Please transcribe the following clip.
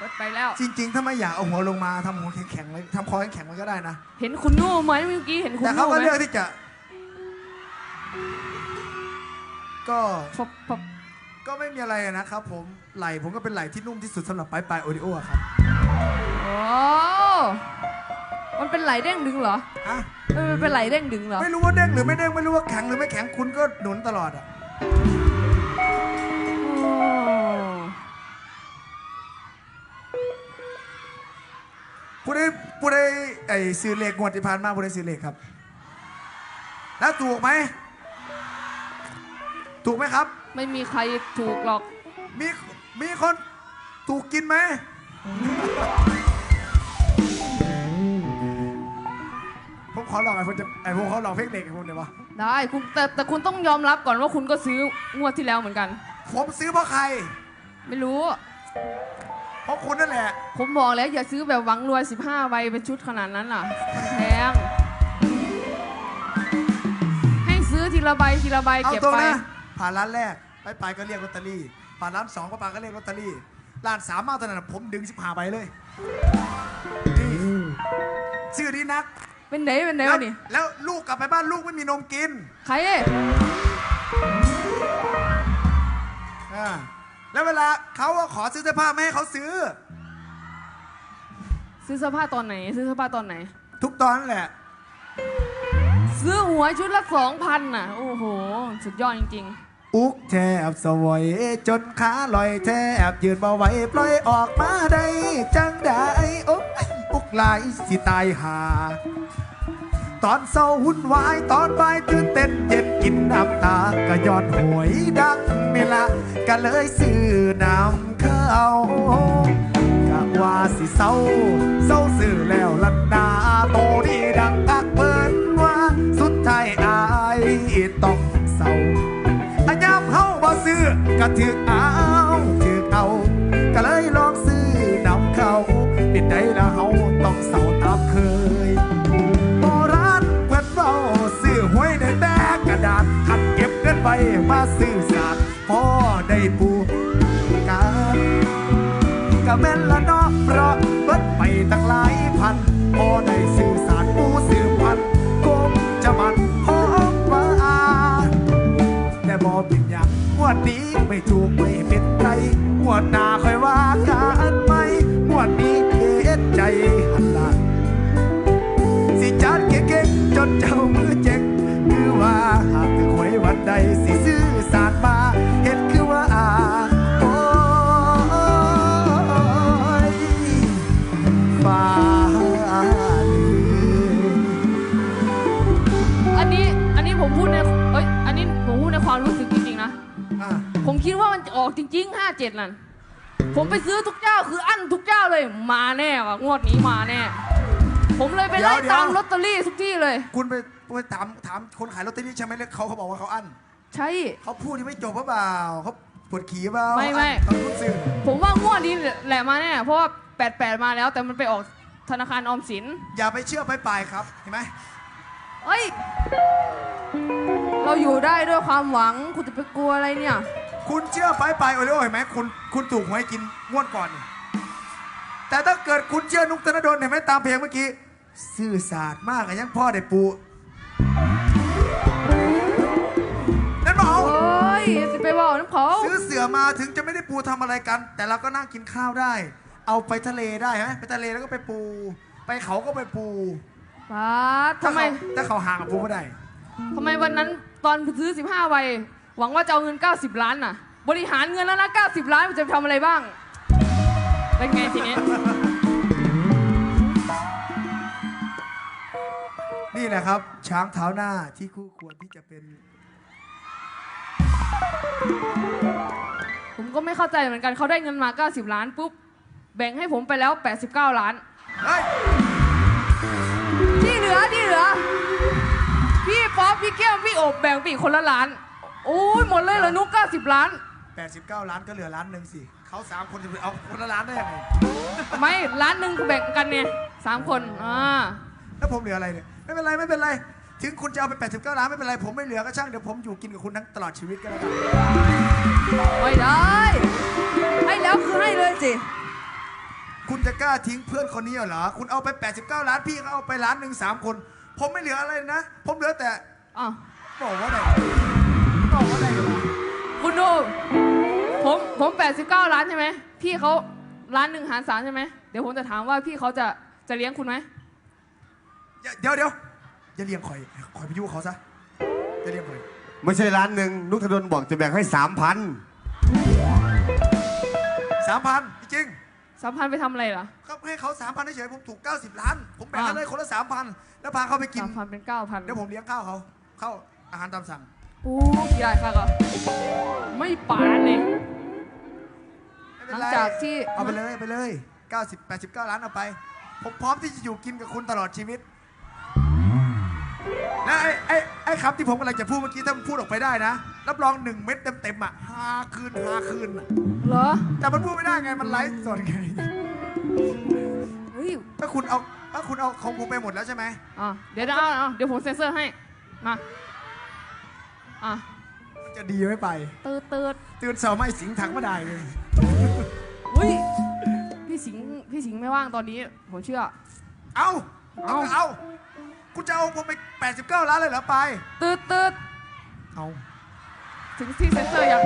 เบิดไปแล้ว จริง ๆ ถ้าไม่อยากเอาหัวลงมาทำหัวแข็งๆไว้ทำคอแข็งๆไว้ก็ได้นะ เห็นคุณนู่ไหมเมื่อกี้เห็นคุณแต่เขานู่ก็ไหมเลือกที่จะ ก็ฟับฟับก็ไม่มีอะไรนะครับผมไหล่ผมก็เป็นไหล่ที่นุ่มที่สุดสำหรับปลายปลายโอริโอครับโอ้มันเป็นไหลเด้งดึงเหรออะเออมันเป็นไหลเด้งดึงเหรอ ไม่รู้ว่าเด้งหรือไม่เด้งไม่รู้ว่าแข็งหรือไม่แข็งคุณก็หนุนตลอดอะ ซื้อเลขงวดที่ผ่านมาผู้ได้ซื้อเลขครับ แล้วถูกไหม ถูกไหมครับ ไม่มีใครถูกหรอก มีมีคนถูกกินไหม ผมขอลองไอ้ผมจะไอ้ผมขอลองเพลงเด็กไอ้ผมเดี๋ยววะได้คุณแต่แต่คุณต้องยอมรับก่อนว่าคุณก็ซื้องวดที่แล้วเหมือนกัน ผมซื้อเพราะใคร ไม่รู้เพ ราะคุณนั่นแหละ ผมบอกแล้วอย่าซื้อแบบหวังรวย 15 ใบเป็นชุดขนาดนั้นล่ะมันแพงให้ซื้อทีละใบทีละใบเอาเก็บตัวไป นะผ่านร้านแรกไปไปก็เรียกลอตเตอรี่ ผ่านร้านสองก็ปาก็เรียกลอตเตอรี่ร้านสามมาตอนนั้นนะผมดึงสิบห้าใบเลยนี่ชื่อนี้นักเป็นไหนเป็นไหนแล้ววะนี่แล้วลูกกลับไปบ้านลูกไม่มีนมกิน ใครเอ้ย ล้วเวลาเขาอะขอซื้อเสื้อผ้าไม่ให้เขาซื้อ ซื้อเสื้อผ้าตอนไหน ซื้อเสื้อผ้าตอนไหน ทุกตอนนั่นแหละ ซื้อหวยชุดละสองพันน่ะ โอ้โห สุดยอดจริง อุกแทบสวย จนขาลอยแทบยืนบ่ไหวปล่อยออกมาได้ จังได้โอ๊ยอุกหลายสิตายหา ตอนเศร้าวุ่นวาย ตอนบ่ายตื่นเต้นเย็นกินน้ำตาก็ยอนหวยดังนี่ละก็เลยซื้อน้ำเข้ากะว่าสิเศร้าเศร้าซื้อแล้วลันดาโตนี่ดังกักเปิ้นว่า สุดท้ายอายต้องเศร้าอันยามเฮาบ่ซื้อก็ถึกเอาถึ ซื้อสาดพอได้ปูกันก็แม่นละเนาะเพราะเบิดไปตั้งหลายพันพ่อได้ซื้อสาดปูซื้อพันคงจะมันพอว่าแต่บอเป็นอย่างงวดนี้ไม่ถูกไม่เป็นไรงวดหน้าค่อยว่ากันไหมงวดนี้เฮ็ดใจหันหลังสิจัดเก่งๆจนเจ้ามือเจ๊งคือว่าหากถึงหวยวันใดสิ ออกจริงๆ57นั่น ผมไปซื้อทุกเจ้าคืออั้นทุกเจ้าเลย มาแน่ว่ะงวดนี้มาแน่ ผมเลยไปไล่ตามลอตเตอรี่ทุกที่เลย คุณไปไปถามถามคนขายลอตเตอรี่ใช่ไหมแล้วเขาเขาบอกว่าเขาอั้นใช่ เขาพูดที่ไม่จบหรือเปล่าเขาปวดขี่เปล่าไม่ไม่ เขาพูดซื่อผมว่างวดนี้แหละมาแน่ เพราะว่า88มาแล้ว แต่มันไปออกธนาคารออมสิน อย่าไปเชื่อไปปลายๆครับเห็นไหมเอ้ย เราอยู่ได้ด้วยความหวัง คุณจะไปกลัวอะไรเนี่ย คุณเชื่อไปปลายๆโอริโอเห็นไหมคุณคุณถูกหวยกินงวดก่อนนี่แต่ถ้าเกิดคุณเชื่อนุกธนดลเห็นไหมตามเพลงเมื่อกี้ซื่อสาดมากอะยังพ่อได้ปูนั่นบอกโอ้ยสิไปบอกน้ำเขาซื้อเสือมาถึงจะไม่ได้ปูทำอะไรกัน แต่เราก็นั่งกินข้าวได้ เอาไปทะเลได้ไหมไปทะเลแล้วก็ไปปู ไปเขาก็ไปปูป้าดทำไมถ้าเขาห่างกับปูไม่ได้ทำไมวันนั้นตอนซื้อ 15ใบ หวังว่าจะเอาเงิน 90 ล้านน่ะ บริหารเงินแล้วนะ 90 ล้านมันจะไปทำอะไรบ้าง เป็นไงทีนี้ นี่แหละครับ ช้างเท้าหน้าที่คู่ควรที่จะเป็น ผมก็ไม่เข้าใจเหมือนกันเขาได้เงินมา 90 ล้านปุ๊บ แบ่งให้ผมไปแล้ว 89 ล้าน เฮ้ย ที่เหลือที่เหลือ พี่ป๊อปพี่แก้วพี่อบแบ่งไปอีกคนละล้าน โอ้ยหมดเลยเหรอนุ๊ก90 ล้าน 89 ล้านก็เหลือล้านหนึ่งสิเขาสามคนจะไปเอาคนละล้านได้ยังไงไม่ล้านหนึ่งแบ่งกันเนี่ยสามคนอ่าแล้วผมเหลืออะไรเนี่ยไม่เป็นไรไม่เป็นไร ถึงคุณจะเอาไป 89 ล้านไม่เป็นไร ผมไม่เหลือก็ช่างเดี๋ยวผมอยู่กินกับคุณทั้งตลอดชีวิตก็แล้วกันไม่ได้ ให้แล้วคือให้เลยสิ คุณจะกล้าทิ้งเพื่อนคนนี้เหรอ คุณเอาไป 89 ล้านพี่เขาเอาไปล้านหนึ่งสามคน ผมไม่เหลืออะไรนะ ผมเหลือแต่อ้าวบอกว่าอะไรบอกว่าอะไรกันวะ คุณดูผมผม 89 ล้านใช่ไหมพี่เขาล้านหนึ่งหารสามใช่ไหมเดี๋ยวผมจะถามว่าพี่เขาจะจะเลี้ยงคุณไหมอย่าเดี๋ยวเดี๋ยวอย่าเลี้ยงข่อยข่อยไปยุ่งกับเขาซะอย่าเลี้ยงข่อยไม่ใช่ร้านหนึ่งนุกธนดลบอกจะแบ่งให้สามพันสามพันจริงสามพันไปทำอะไรล่ะ ๆก็ให้เขาสามพันเฉยๆผมถูก 90 ล้าน ผมแบ่งกันอะเลยคนละสามพันแล้วพาเขาไปกินสามพันเป็นเก้าพันเดี๋ยวผมเลี้ยงข้าวเขาข้าวอาหารตามสั่ง โอ้ยได้ค่ะก็ไม่ปานเลยไม่เป็นหลัไรงจากที่เอาไปเลยเอาไปเลย90 89 ล้านเอาไป ผมพร้อมที่จะอยู่กินกับคุณตลอดชีวิตและไอ้ไอ้ไอ้คำที่ผมกำลังจะพูดเมื่อกี้ถ้ามันพูดออกไปได้นะรับรองหนึ่งเม็ดเต็มๆอะห้าคืนห้าคืนอะเหรอแต่มันพูดไม่ได้ไงมันไลฟ์สดไงเฮ้ยถ้าคุณเอาถ้าคุณเอาของผมไปหมดแล้วใช่ไหม อะเดี๋ยวนะเอาเอาเดี๋ยวผมเซ็นเซอร์ให้มา อะมันจะดีไม่ไป ตืดตืดตื่นเสาร์ไม่สิงถังไม่ได้เลยเฮ้ยพี่สิงห์พี่สิงห์ไม่ว่างตอนนี้ ผมเชื่อ เอาเอาเอาเอาคุณจะเอาผมไป 89 ล้านเลยเหรอไป ตืดตืดเอา ถึงที่เซ็นเซอร์ยัง